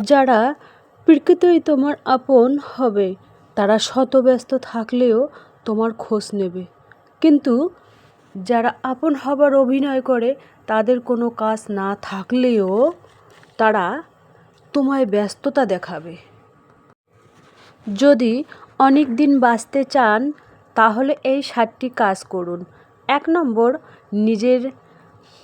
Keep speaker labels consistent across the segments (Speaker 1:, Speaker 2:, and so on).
Speaker 1: যারা প্রকৃতই তোমার আপন হবে, তারা শত ব্যস্ত থাকলেও তোমার খোঁজ নেবে। কিন্তু যারা আপন হবার অভিনয় করে, তাদের কোনো কাজ না থাকলেও তারা তোমায় ব্যস্ততা দেখাবে। যদি অনেক দিন বাঁচতে চান, তাহলে এই সাতটি কাজ করুন। এক নম্বর, নিজের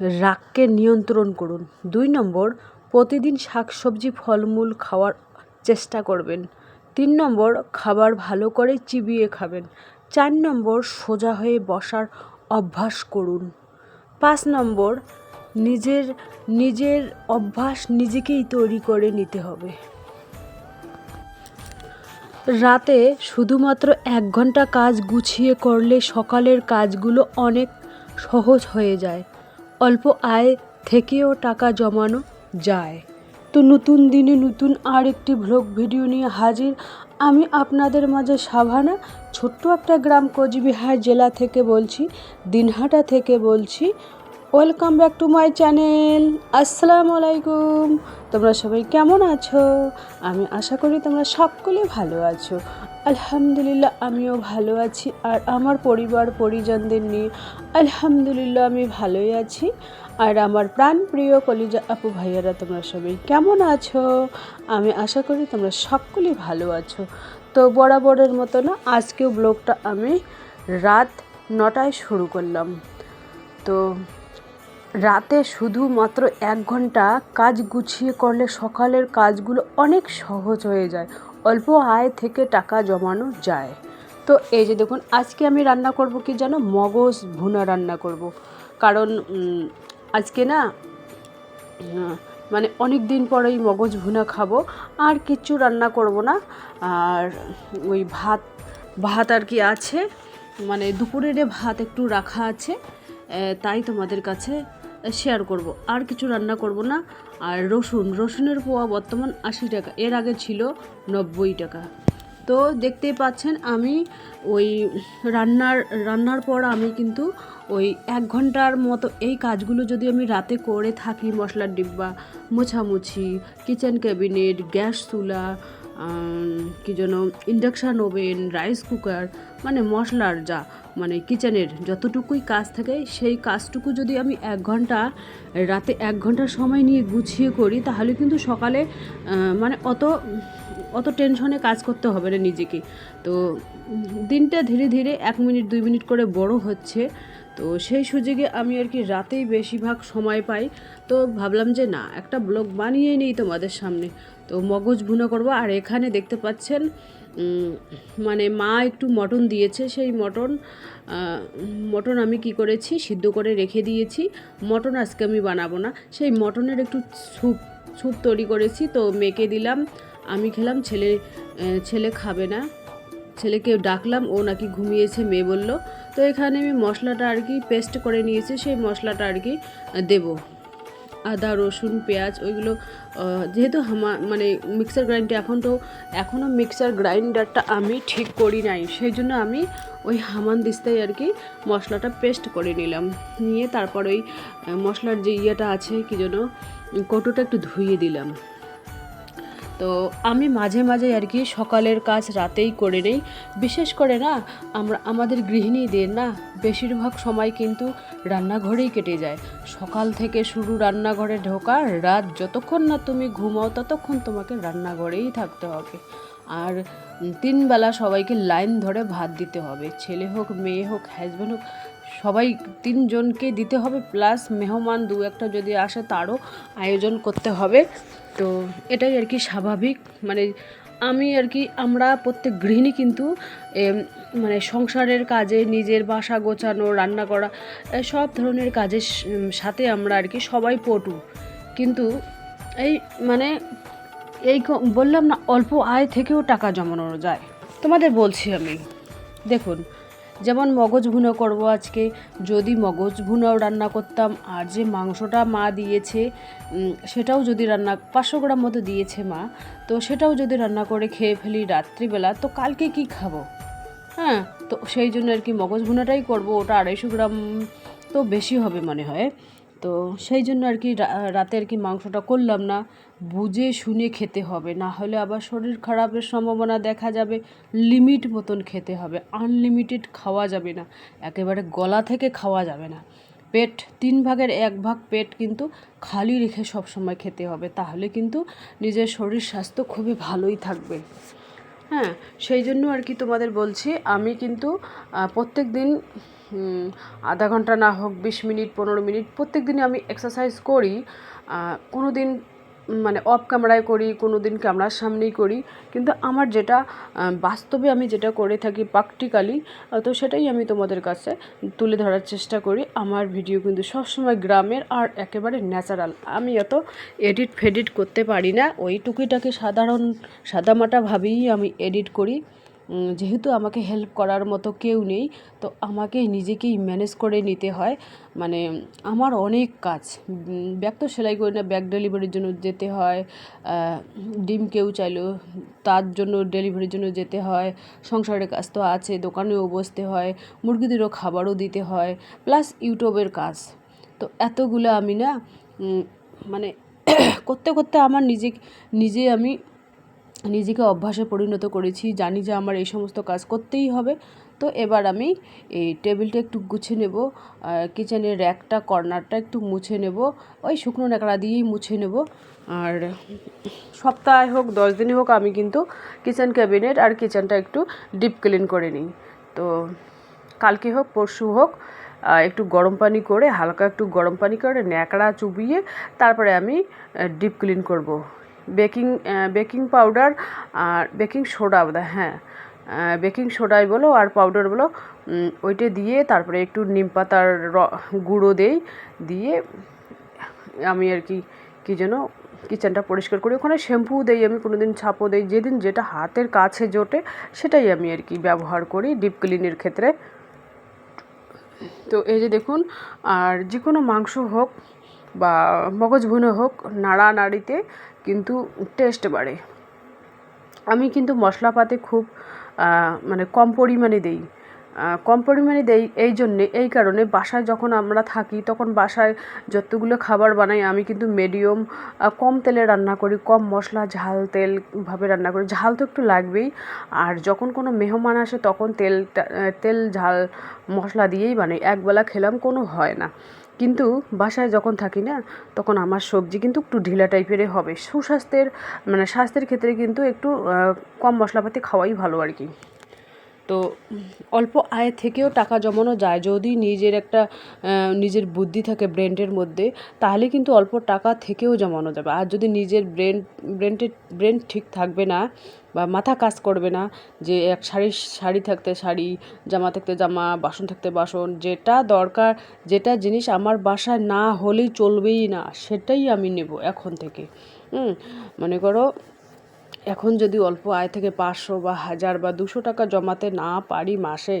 Speaker 1: রাগকে নিয়ন্ত্রণ করুন। দুই নম্বর প্রতিদিন শাকসবজি, ফলমূল খাওয়ার চেষ্টা করবেন। তিন নম্বর, খাবার ভালো করে চিবিয়ে খাবেন। চার নম্বর, সোজা হয়ে বসার অভ্যাস করুন। পাঁচ নম্বর, নিজের নিজের অভ্যাস নিজেকেই তৈরি করে নিতে হবে। রাতে শুধুমাত্র এক ঘণ্টা কাজ গুছিয়ে করলে সকালের কাজগুলো অনেক সহজ হয়ে যায়। অল্প আয় থেকেও টাকা জমানো যায়। তো নতুন দিনে নতুন আর একটি ভ্লগ ভিডিও নিয়ে হাজির। আমি আপনাদের মাঝে সাভানা, ছোট্ট একটা গ্রাম কোচবিহার জেলা থেকে বলছি, দিনহাটা থেকে বলছি। Welcome back to my channel আসসালামু আলাইকুম তোমরা সবাই কেমন আছো? আমি আশা করি তোমরা সকলে ভালো আছো। আলহামদুলিল্লাহ, আমিও ভালো আছি। আর আমার পরিবার, পরিজনদের নিয়ে আলহামদুলিল্লাহ আমি ভালোই আছি। আর আমার প্রাণপ্রিয় কলিজা আপু ভাইয়ারা, তোমরা সবাই কেমন আছো? আমি আশা করি তোমরা সকলেই ভালো আছো। তো বরাবরের মতো না, আজকেও ব্লগটা আমি রাত নটায় শুরু করলাম। তো রাতে শুধুমাত্র এক ঘণ্টা কাজ গুছিয়ে করলে সকালের কাজগুলো অনেক সহজ হয়ে যায়, অল্প আয় থেকে টাকা জমানো যায়। তো এই যে দেখুন, আজকে আমি রান্না করব কি জানো? মগজ ভুনা রান্না করব। কারণ আজকে না মানে অনেক দিন পরেই মগজ ভুনা খাব, আর কিচ্ছু রান্না করব না। আর ওই ভাত ভাত আর কি আছে। মানে দুপুরের ভাত একটু রাখা আছে। তাই তোমাদের কাছে শেয়ার করব। আর কিছু রান্না করব না। আর রসুন, রসুনের পোয়া বর্তমান আশি টাকা। এর আগে ছিল নব্বই টাকা। তো দেখতেই পাচ্ছেন, আমি ওই রান্নার রান্নার পর আমি কিন্তু ওই এক ঘণ্টার মতো এই কাজগুলো যদি আমি রাতে করে থাকি, মশলার ডিব্বা, মোছামুছি কিচেন ক্যাবিনেট গ্যাস চুলা কী যেন ইন্ডাকশান ওভেন রাইস কুকার মানে মশলার যা মানে কিচেনের যতটুকুই কাজ থাকে, সেই কাজটুকু যদি আমি এক ঘণ্টা, রাতে এক ঘণ্টা সময় নিয়ে গুছিয়ে করি, তাহলে কিন্তু সকালে মানে অত অত টেনশনে কাজ করতে হবে না নিজেকে। তো দিনটা ধীরে ধীরে এক মিনিট, দুই মিনিট করে বড় হচ্ছে। তো সেই সুযোগে আমি আর কি রাতেই বেশিরভাগ সময় পাই। তো ভাবলাম যে না, একটা ব্লগ বানিয়ে নিই তোমাদের সামনে। তো মগজ ভুনো করব। আর এখানে দেখতে পাচ্ছেন মানে মা একটু মটন দিয়েছে। সেই মটন মটন আমি কি করেছি, সিদ্ধ করে রেখে দিয়েছি। মটন আজকে আমি বানাবো না। সেই মটনের একটু স্যুপ স্যুপ তৈরি করেছি। তো মেখে দিলাম। আমি খেলাম, ছেলে ছেলে খাবে না। ছেলেকে ডাকলাম, ও নাকি ঘুমিয়েছে, মেয়ে বলল। তো এখানে আমি মশলাটা আর কি পেস্ট করে নিয়েছি। সেই মশলাটা আর কি দেবো। আদা, রসুন, পেঁয়াজ ওইগুলো যেহেতু হামা মানে মিক্সার গ্রাইন্ডার এখন তো, এখনও মিক্সার গ্রাইন্ডারটা আমি ঠিক করি নাই। সেই জন্য আমি ওই হামান দিস্তায় আর কি মশলাটা পেস্ট করে নিলাম। নিয়ে তারপর ওই মশলার যে ইয়েটা আছে, কি যেন, কটুটা একটু ধুইয়ে দিলাম। তো আমি মাঝে মাঝে আর কি সকালের কাজ রাতেই করে নেই। বিশেষ করে না, আমরা, আমাদের গৃহিণীদের না বেশিরভাগ সময় কিন্তু রান্নাঘরেই কেটে যায়। সকাল থেকে শুরু রান্নাঘরে ঢোকা রাত যতক্ষণ না তুমি ঘুমাও ততক্ষণ তোমাকে রান্নাঘরেই থাকতে হবে। আর তিনবেলা সবাইকে লাইন ধরে ভাত দিতে হবে। ছেলে হোক, মেয়ে হোক হাজব্যান্ড হোক সবাই তিনজনকে দিতে হবে প্লাস মেহমান দু একটা যদি আসে তারও আয়োজন করতে হবে। তো এটাই আর কি স্বাভাবিক। মানে আমি আর কি, আমরা প্রত্যেক গৃহিণী কিন্তু মানে সংসারের কাজে, নিজের বাসা গোছানো, রান্না করা সব ধরনের কাজের সাথে আমরা আর কি সবাই পটু। কিন্তু এই মানে এই বললাম না, অল্প আয় থেকেও টাকা জমানো যায়। তোমাদের বলছি আমি। দেখুন যেমন মগজ ভুনো করব আজকে। যদি মগজ ভুনাও রান্না করতাম, আর যে মাংসটা মা দিয়েছে সেটাও যদি রান্না, পাঁচশো গ্রাম মতো দিয়েছে মা, তো সেটাও যদি রান্না করে খেয়ে ফেলি রাত্রিবেলা, তো কালকে কি খাব? হ্যাঁ তো সেই জন্য আর কি মগজ ভুনাটাই করব, ওটা আড়াইশো গ্রাম তো বেশি হবে মনে হয়। তো সেই জন্য আর কি রাতে আর কি মাংসটা করলাম না। বুঝে শুনে খেতে হবে। না হলে আবার শরীর খারাপের সম্ভাবনা দেখা যাবে। লিমিট মতন খেতে হবে। আনলিমিটেড খাওয়া যাবে না। একেবারে গলা থেকে খাওয়া যাবে না। পেট, তিন ভাগের এক ভাগ পেট কিন্তু খালি রেখে সব সময় খেতে হবে। তাহলে কিন্তু নিজের শরীর স্বাস্থ্য খুবই ভালোই থাকবে। হ্যাঁ সেই জন্য আর কি তোমাদের বলছি, আমি কিন্তু প্রত্যেক দিন আধা ঘণ্টা না হোক, বিশ মিনিট, পনেরো মিনিট প্রত্যেক দিনই আমি এক্সারসাইজ করি। কোনো দিন মানে অফ ক্যামেরায় করি কোনো দিন ক্যামেরার সামনেই করি। কিন্তু আমার যেটা বাস্তবে আমি যেটা করে থাকি প্র্যাকটিক্যালি তো সেটাই আমি তোমাদের কাছে তুলে ধরার চেষ্টা করি। আমার ভিডিও কিন্তু সবসময় গ্রামের আর একেবারে ন্যাচারাল আমি অত এডিট ফেডিট করতে পারি না। ওই টুকিটাকে সাধারণ সাদামাটাভাবেই আমি এডিট করি। যেহেতু আমাকে হেল্প করার মতো কেউ নেই, তো আমাকে নিজেকেই ম্যানেজ করে নিতে হয়। মানে আমার অনেক কাজ ব্যাগ তো সেলাই করি না ব্যাগ ডেলিভারির জন্য যেতে হয় ডিম কেউ চাইলো তার জন্য ডেলিভারির জন্য যেতে হয়, সংসারের কাজ তো আছে, দোকানেও বসতে হয়, মুরগিদেরও খাবারও দিতে হয় প্লাস ইউটিউবের কাজ। তো এতগুলো আমি না মানে করতে করতে আমার নিজে নিজে আমি নিজেকে অভ্যাসে পরিণত করেছি, জানি যে আমার এই সমস্ত কাজ করতেই হবে। তো এবার আমি এই টেবিলটা একটু গুছিয়ে নেব কিচেনের র্যাকটা, কর্নারটা একটু মুছে নেব, ওই শুকনো ন্যাকড়া দিয়েই মুছে নেব। আর সপ্তাহে হোক, দশ দিনই হোক, আমি কিন্তু কিচেন ক্যাবিনেট আর কিচেনটা একটু ডিপ ক্লিন করে নিই। তো কালকে হোক, পরশু হোক একটু গরম পানি করে, হালকা একটু গরম পানি করে, ন্যাকড়া চুবিয়ে তারপরে আমি ডিপ ক্লিন করব। বেকিং বেকিং পাউডার আর বেকিং সোডা হ্যাঁ বেকিং সোডাই বলো আর পাউডার বলো ওইটা দিয়ে তারপরে একটু নিম পাতার র- গুঁড়ো দেই, দিয়ে আমি আর কি, কী যেন কিচেনটা পরিষ্কার করি। ওখানে শ্যাম্পু দেই আমি কোনো দিন ছাপও দেই। যেদিন যেটা হাতের কাছে জোটে, সেটাই আমি আর কি ব্যবহার করি ডিপ ক্লিনের ক্ষেত্রে। তো এই যে দেখুন, আর যে কোনো মাংস হোক বা মগজ ভুনে হোক নাড়ানাড়িতে কিন্তু টেস্ট বাড়ে। আমি কিন্তু মশলাপাতি খুব মানে কম পরিমাণে দেই। কম পরিমাণে দেই এই জন্যে, এই কারণে বাসায় যখন আমরা থাকি, তখন বাসায় যতগুলো খাবার বানাই, আমি কিন্তু মিডিয়াম কম তেলে রান্না করি, কম মশলা, ঝাল তেল ভাবে রান্না করি। ঝাল তো একটু লাগবেই, আর যখন কোনো মেহমান আসে, তখন তেলটা তেল, ঝাল, মশলা দিয়েই বানাই। একবেলা খেলাম, কোনো হয় না। কিন্তু বাসায় যখন থাকি না, তখন আমার সবজি কিন্তু একটু ঢিলা টাইপেরই হবে। সুস্বাস্থ্যের মানে স্বাস্থ্যের ক্ষেত্রে কিন্তু একটু কম মশলাপাতি খাওয়াই ভালো আর কি। তো অল্প আয় থেকেও টাকা জমানো যায়। যদি নিজের একটা নিজের বুদ্ধি থাকে ব্রেনের মধ্যে, তাহলে কিন্তু অল্প টাকা থেকেও জমানো যাবে। আর যদি নিজের ব্রেন ব্রেনটে ব্রেন ঠিক থাকবে না বা মাথা কাজ করবে না, যে এক শাড়ি শাড়ি থাকতে শাড়ি, জামা থাকতে জামা, বাসন থাকতে বাসন, যেটা দরকার, যেটা জিনিস আমার বাসায় না হলেই চলবেই না, সেটাই আমি নেব এখন থেকে। মনে করো এখন যদি অল্প আয় থেকে পাঁচশো বা হাজার বা দুশো টাকা জমাতে না পারি মাসে,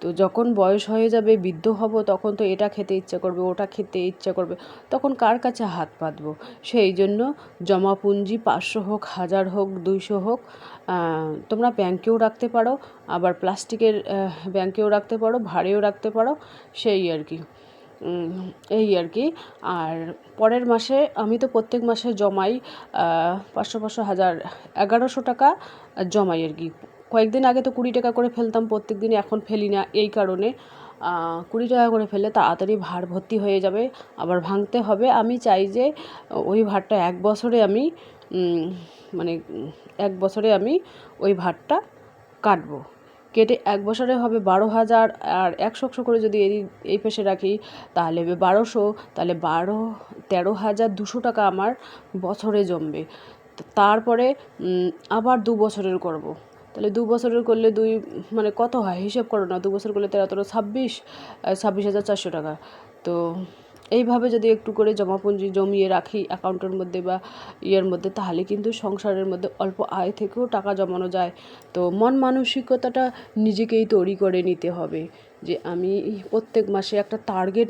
Speaker 1: তো যখন বয়স হয়ে যাবে, বৃদ্ধ হব, তখন তো এটা খেতে ইচ্ছা করবে, ওটা খেতে ইচ্ছা করবে, তখন কার কাছে হাত পাতবো? সেই জন্য জমা পুঞ্জি পাঁচশো হোক, হাজার হোক, দুইশো হোক তোমরা ব্যাংকেও রাখতে পারো, আবার প্লাস্টিকের ব্যাংকেও রাখতে পারো, ভাড়েও রাখতে পারো, সেই আর কি। এই আর কি। আর পরের মাসে আমি তো প্রত্যেক মাসে জমাই পাঁচশো পাঁচশো, হাজার, এগারোশো টাকা জমাই আর কি। কয়েকদিন আগে তো কুড়ি টাকা করে ফেলতাম, প্রত্যেক দিন এখন ফেলি না এই কারণে। কুড়ি টাকা করে ফেলে তাড়াতাড়ি ভার ভর্তি হয়ে যাবে, আবার ভাঙতে হবে। আমি চাই যে ওই ভারটা এক বছরে আমি মানে এক বছরে আমি ওই ভারটা কাটবো। কেটে এক বছরে হবে বারো হাজার, আর একশো একশো করে যদি এই এই পেশে রাখি, তাহলে বারোশো, তাহলে বারো, তেরো হাজার দুশো টাকা আমার বছরে জমবে। তারপরে আবার দু বছরের করব। তাহলে দু বছরের করলে দুই মানে কত হয়? হিসেব করো না, দু বছর করলে তেরো তেরো, ছাব্বিশ ছাব্বিশ হাজার চারশো টাকা। তো এইভাবে যদি একটু করে জমাপুঞ্জি জমিয়ে রাখি অ্যাকাউন্টের মধ্যে বা ইয়ের মধ্যে, তাহলে কিন্তু সংসারের মধ্যে অল্প আয় থেকেও টাকা জমানো যায়। তো মন মানসিকতাটা নিজেকেই তৈরি করে নিতে হবে যে আমি প্রত্যেক মাসে একটা টার্গেট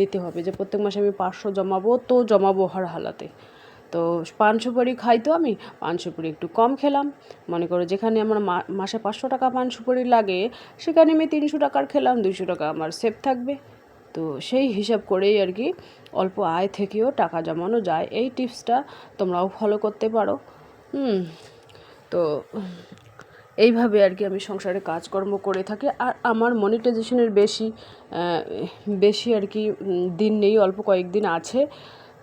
Speaker 1: নিতে হবে যে প্রত্যেক মাসে আমি পাঁচশো জমাবো, তো জমাবো হর হালাতে। তো পান সুপারি খাই তো আমি পান সুপারি একটু কম খেলাম। মনে করো যেখানে আমার মাসে পাঁচশো টাকা পান সুপারি লাগে, সেখানে আমি তিনশো টাকার খেলাম, দুইশো টাকা আমার সেভ থাকবে। তো সেই হিসাব করেই আর কি অল্প আয় থেকেও টাকা জমানো যায়। এই টিপসটা তোমরাও ফলো করতে পারো। হুম, তো এইভাবে আর কি আমি সংসারে কাজকর্ম করে থাকি। আর আমার মনিটাইজেশনের বেশি বেশি আর কি দিন নেই, অল্প কয়েকদিন আছে।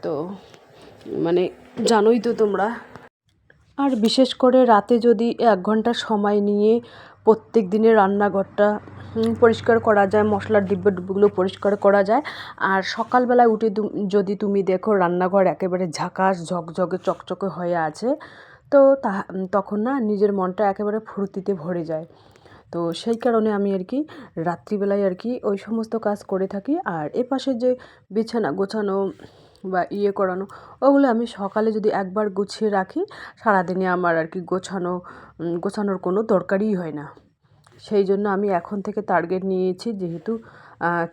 Speaker 1: তো মানে জানোই তো তোমরা। আর বিশেষ করে রাতে যদি এক ঘণ্টা সময় নিয়ে প্রত্যেক দিনের রান্নাঘরটা পরিষ্কার করা যায়, মশলার ডিব্বা ডুব্বুগুলো পরিষ্কার করা যায়। আর সকালবেলায় উঠে যদি তুমি দেখো রান্নাঘর একেবারে ঝাঁকাশ ঝকঝকে, চকচকে হয়ে আছে, তো তা তখন না নিজের মনটা একেবারে ফুর্তিতে ভরে যায়। তো সেই কারণে আমি আর কি রাত্রিবেলায় আর কি ওই সমস্ত কাজ করে থাকি। আর এপাশে যে বিছানা গোছানো বা ইয়ে করানো, ওগুলো আমি সকালে যদি একবার গুছিয়ে রাখি, সারাদিনে আমার আর কি গোছানো গোছানোর কোনো দরকারই হয় না। সেই জন্য আমি এখন থেকে টার্গেট নিয়েছি যেহেতু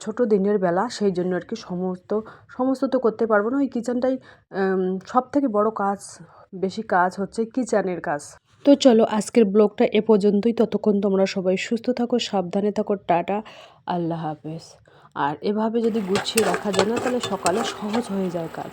Speaker 1: ছোট দিনের বেলা সেই জন্য আর কি সমস্ত সমস্ত তো করতে পারব না। ওই কিচেনটাই সব থেকে বড় কাজ, বেশি কাজ হচ্ছে কিচেনের কাজ। তো চলো আজকের ব্লগটা এ পর্যন্তই। ততক্ষণ তোমরা সবাই সুস্থ থাকো, সাবধানে থাকো, টাটা, আল্লাহ হাফেজ। আর এভাবে যদি গুছিয়ে রাখা যায় না, তাহলে সকালে সহজ হয়ে যায় কাজ।